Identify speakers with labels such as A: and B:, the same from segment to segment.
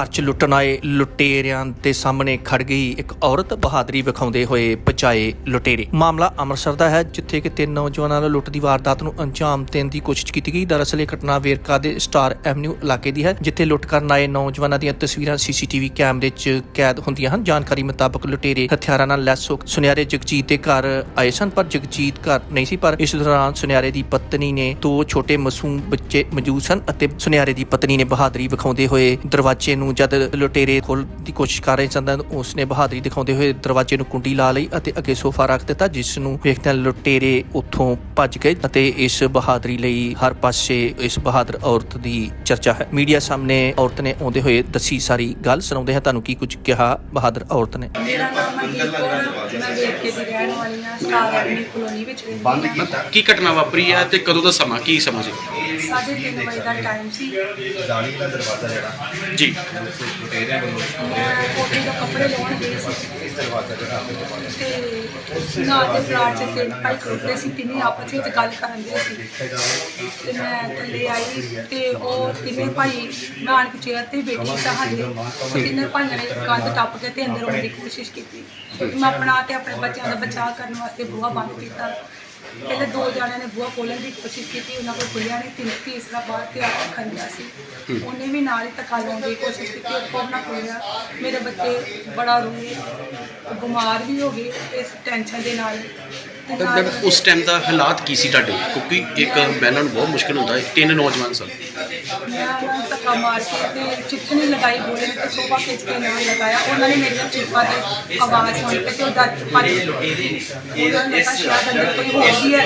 A: ਘਰ 'ਚ ਲੁੱਟਣ ਆਏ, ਲੁਟੇਰਿਆਂ ਦੇ ਸਾਹਮਣੇ ਖੜ ਗਈ ਇੱਕ ਔਰਤ ਬਹਾਦਰੀ ਵਿਖਾਉਂਦੇ ਹੋਏ ਬਚਾਏ ਲੁਟੇਰੇ। ਮਾਮਲਾ ਅੰਮ੍ਰਿਤਸਰ ਦਾ ਹੈ, ਜਿੱਥੇ ਕਿ ਤਿੰਨ ਨੌਜਵਾਨਾਂ ਨੂੰ ਲੁੱਟ ਦੀ ਵਾਰਦਾਤ ਨੂੰ ਅੰਜਾਮ ਦੇਣ ਦੀ ਕੋਸ਼ਿਸ਼ ਕੀਤੀ ਗਈ। ਦਰਅਸਲ ਇਹ ਘਟਨਾ ਵੇਰਕਾ ਦੇ ਸਟਾਰ ਐਵਨਿਊ ਇਲਾਕੇ ਦੀ ਹੈ, ਜਿੱਥੇ ਲੁੱਟ ਕਰਨ ਆਏ ਨੌਜਵਾਨਾਂ ਦੀਆਂ ਤਸਵੀਰਾਂ ਸੀਸੀਟੀਵੀ ਕੈਮਰੇ 'ਚ ਕੈਦ ਹੁੰਦੀਆਂ ਹਨ। ਜਾਣਕਾਰੀ ਮੁਤਾਬਕ ਲੁਟੇਰੇ ਹਥਿਆਰਾਂ ਨਾਲ ਲੈਸ ਹੋ ਸੁਨਿਆਰੇ ਜਗਜੀਤ ਦੇ ਘਰ ਆਏ ਸਨ, ਪਰ ਜਗਜੀਤ ਘਰ ਨਹੀਂ ਸੀ, ਪਰ ਇਸ ਦੌਰਾਨ ਸੁਨਿਆਰੇ ਦੀ ਪਤਨੀ ਨੇ ਦੋ ਛੋਟੇ ਮਾਸੂਮ ਬੱਚੇ ਮੌਜੂਦ ਸਨ ਅਤੇ ਸੁਨਿਆਰੇ ਦੀ ਪਤਨੀ ਨੇ ਬਹਾਦਰੀ ਵਿਖਾਉਂਦੇ ਹੋਏ ਦਰਵਾਜ਼ੇ ਨੂੰ ਜਦ ਲੁਟੇਰੇ ਖੋਲ੍ਹਣ ਦੀ ਕੋਸ਼ਿਸ਼ ਕਰ ਰਹੇ ਸਨ ਤਾਂ ਉਸਨੇ ਬਹਾਦਰੀ ਦਿਖਾਉਂਦੇ ਹੋਏ ਦਰਵਾਜ਼ੇ ਨੂੰ ਕੁੰਡੀ ਲਾ ਲਈ ਅਤੇ ਅੱਗੇ ਸੋਫਾ ਰੱਖ ਦਿੱਤਾ ਜਿਸ ਨੂੰ ਵੇਖਦਿਆਂ ਲੁਟੇਰੇ ਉੱਥੋਂ ਭੱਜ ਗਏ ਅਤੇ ਇਸ ਬਹਾਦਰੀ ਲਈ ਹਰ ਪਾਸੇ ਇਸ ਬਹਾਦਰ ਔਰਤ ਦੀ ਚਰਚਾ ਹੈ। ਮੀਡੀਆ ਸਾਹਮਣੇ ਔਰਤ ਨੇ ਆਉਂਦੇ ਹੋਏ ਦੱਸੀ ਸਾਰੀ ਗੱਲ ਸੁਣਾਉਂਦੇ ਹਾਂ ਤੁਹਾਨੂੰ ਕੀ ਕੁਝ ਕਿਹਾ ਬਹਾਦਰ ਔਰਤ ਨੇ।
B: ਮੇਰਾ ਨਾਮ ਮਨਦੀਪ ਕੌਰ ਮੈਂ ਵੇਰਕੇ ਦੀ ਰਹਿਣ ਵਾਲੀ ਹਾਂ ਸਟਾਰ ਐਵਨਿਊ ਕਲੋਨੀ ਵਿੱਚ ਰਹਿੰਦੀ ਹਾਂ।
C: ਕੀ ਘਟਨਾ ਵਾਪਰੀ ਹੈ ਤੇ ਕਦੋਂ ਦਾ ਸਮਾਂ ਕੀ ਸਮਾਂ ਸੀ?
B: ਸਾਢੇ ਤਿੰਨ ਵਜੇ ਦਾ ਟਾਈਮ ਸੀ।
D: ਜਾਲੀ ਦਾ ਦਰਵਾਜ਼ਾ ਜਿਹੜਾ
C: ਜੀ।
D: ਲੁਟੇਰਿਆਂ ਵੱਲੋਂ
B: ਮੈਂ ਕੋਠੀ ਤੋਂ ਕੱਪੜੇ ਲਾਉਣ ਗਈ ਸੀ
D: ਇਸ ਦਰਵਾਜ਼ਾ ਜਿਹੜਾ ਆਪੇ ਦਰਵਾਜ਼ਾ
B: ਤੇ ਨਾਲ ਦੇ ਪਲਾਟ 'ਚ ਤਿੰਨ ਭਾਈ ਖੜੋਤੇ ਸੀ ਤਿੰਨੇ ਆਪਸ ਵਿੱਚ ਗੱਲ ਕਰਨ ਦੇ ਸੀ। ਤੇ ਮੈਂ ਥੱਲੇ ਆਈ ਤੇ ਉਹ ਤਿੰਨੇ ਭਾਈ ਮੈਂ ਆਣ ਕੇ ਚੇਅਰ ਤੇ ਬੈਠੀ ਸਾਂ ਹਾਲੇ ਤਿੰਨੇ ਭਾਈਆਂ ਨੇ ਕੰਧ ਟੱਪ ਕੇ ਤੇ ਅੰਦਰ ਆਉਣ ਦੀ ਕੋਸ਼ਿਸ਼ ਕੀਤੀ। ਮੈਂ ਆਪਣਾ ਤੇ ਆਪਣੇ ਬੱਚਿਆਂ ਦਾ ਬਚਾਅ ਕਰਨ ਵਾਸਤੇ ਬੂਹਾ ਬੰਦ ਕੀਤਾ। ਪਹਿਲੇ ਦੋ ਜਣਿਆਂ ਨੇ ਬੂਹਾ ਖੋਲ੍ਹਣ ਦੀ ਕੋਸ਼ਿਸ਼ ਕੀਤੀ ਉਹਨਾਂ ਕੋਲ ਖੁੱਲਿਆ ਨਹੀਂ ਤਿੰਨ ਤੀਸਰਾ ਬਾਹਰ ਤੇ ਆ ਖੰਡਿਆ ਸੀ। ਉਹਨੇ ਵੀ ਨਾਲ ਹੀ ਧੱਕਾ ਲਾਉਣ ਦੀ ਕੋਸ਼ਿਸ਼ ਕੀਤੀ ਕੋਲ ਨਾ ਖੋਲ੍ਹਿਆ। ਮੇਰੇ ਬੱਚੇ ਬੜਾ ਰੋਏ ਬਿਮਾਰ ਵੀ ਹੋ ਗਏ ਇਸ ਟੈਨਸ਼ਨ ਦੇ ਨਾਲ। ਤੇ
C: ਉਸ ਟਾਈਮ ਦਾ ਹਾਲਾਤ ਕੀ ਸੀ ਤੁਹਾਡੇ? ਕਿਉਂਕਿ ਇੱਕ ਬੈਲਨ ਬਹੁਤ ਮੁਸ਼ਕਲ ਹੁੰਦਾ ਹੈ ਤਿੰਨ ਨੌਜਵਾਨ ਸਨ।
B: ਮੈਂ ਉਹਨਾਂ ਨੂੰ ਧੱਕਾ ਮਾਰ ਕੇ ਤੇ ਚਿੱਠਣੀ ਲਗਾਈ ਬੋਲੇ ਤੇ ਸੋਫਾ ਖਿੱਚ ਕੇ ਨਾਲ ਲਗਾਇਆ। ਉਹਨਾਂ ਨੇ ਮੇਰੀਆਂ ਚੀਕਾਂ ਤੇ ਆਵਾਜ਼ ਸੁਣ ਕੇ ਤੇ ਉਹ ਡਰ ਭੱਜ ਗਏ। ਉਹਨਾਂ ਨੇ ਕਿਹਾ ਸ਼ਾਇਦ ਅੰਦਰ ਕੋਈ ਹੋਰ ਵੀ ਹੈ।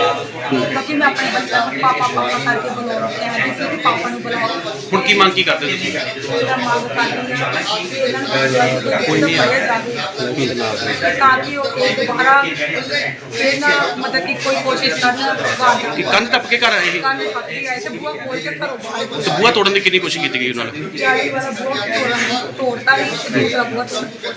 B: ਕਿਉਂਕਿ ਮੈਂ ਆਪਣੇ ਬੱਚਿਆਂ ਨੂੰ ਪਾਪਾ ਪਾਪਾ ਕਰਕੇ ਬੁਲਾਉਣਾ ਕਹਿੰਦੀ ਸੀ ਕਿ ਪਾਪਾ ਨੂੰ ਬੁਲਾਓ।
C: ਹੁਣ ਕੀ ਮੰਗ ਕੀ ਕਰਦੇ ਤੁਸੀਂ?
B: ਮੇਰਾ ਮੰਗ ਕਰਦੀ ਹਾਂ ਕਿ ਇਹਨਾਂ ਨੂੰ ਕੋਈ ਨਹੀਂ ਤਾਂ ਕਿ ਉਹ ਦੁਬਾਰਾ ਫਿਰ ਨਾ ਮਤਲਬ ਕਿ ਕੋਈ ਕੋਸ਼ਿਸ਼ ਕਰਨ ਬਾਹਰ
C: ਕਿ ਕੰਧ ਟੱਪ ਕੇ ਘਰ ਆਏ ਸੀ?
B: ਕੰਨ ਪੱਕੀ ਆਏ ਤੇ ਬੂਹਾ ਖੋਲ ਕੇ ਘਰੋਂ ਬਾਹਰ
C: ਤੇ ਬੂਹਾ ਤੋੜਨ ਦੀ ਕਿੰਨੀ ਕੋਸ਼ਿਸ਼ ਕੀਤੀ ਗਈ ਉਹਨਾਂ ਨਾਲ
B: ਜਾਲੀ ਵਾਲਾ ਬੂਹਾ ਤੋੜਨ ਤੋੜਤਾ ਵੀ ਤੇ ਦੂਸਰਾ ਬੂਹਾ ਤੋੜਨ